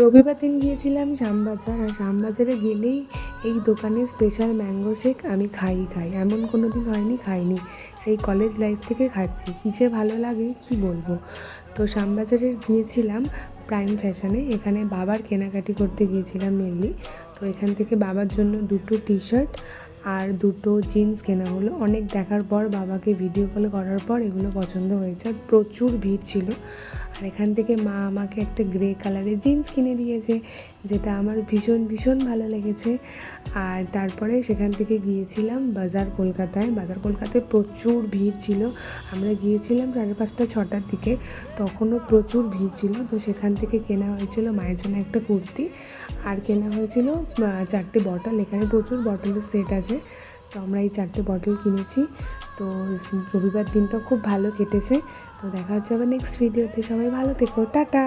রবিবার দিন গিয়েছিলাম শ্যামবাজার আর শ্যামবাজারে গেলেই এই দোকানের স্পেশাল ম্যাঙ্গো শেক আমি খাই খাই। এমন কোনো দিন হয়নি, খাইনি। সেই কলেজ লাইফ থেকে খাচ্ছি। কী যে ভালো লাগে, কি বলব? তো শ্যামবাজারে গিয়েছিলাম প্রাইম ফ্যাশনে এখানে বাবার কেনাকাটি করতে গিয়েছিলাম মেনলি তো এখান থেকে বাবার জন্য দুটো টি শার্ট আর দুটো জিন্স কেনা হলো। অনেক দেখার পর বাবাকে ভিডিও কল করার পর এগুলো পছন্দ হয়েছে। প্রচুর ভিড় ছিল। আর এখান থেকে মা আমাকে একটা গ্রে কালারের জিন্স কিনে দিয়েছে, যেটা আমার ভীষণ ভীষণ ভালো লেগেছে। আর তারপরে সেখান থেকে গিয়েছিলাম বাজার কলকাতায়। বাজার কলকাতায় প্রচুর ভিড় ছিল। আমরা গিয়েছিলাম সাড়ে পাঁচটা, ছটার দিকে। তখনও প্রচুর ভিড় ছিল। তো সেখান থেকে কেনা হয়েছিল মায়ের জন্য একটা কুর্তি। আর কেনা হয়েছিল চারটে বটল এখানে প্রচুর বটলের সেট আছে। তো আমরা এই চারটে বটল কিনেছি। তো রবিবার দিনটা খুব ভালো কেটেছে। তো দেখা হচ্ছে আবার নেক্সট ভিডিওতে সবাই ভালো থেকো। টাটা!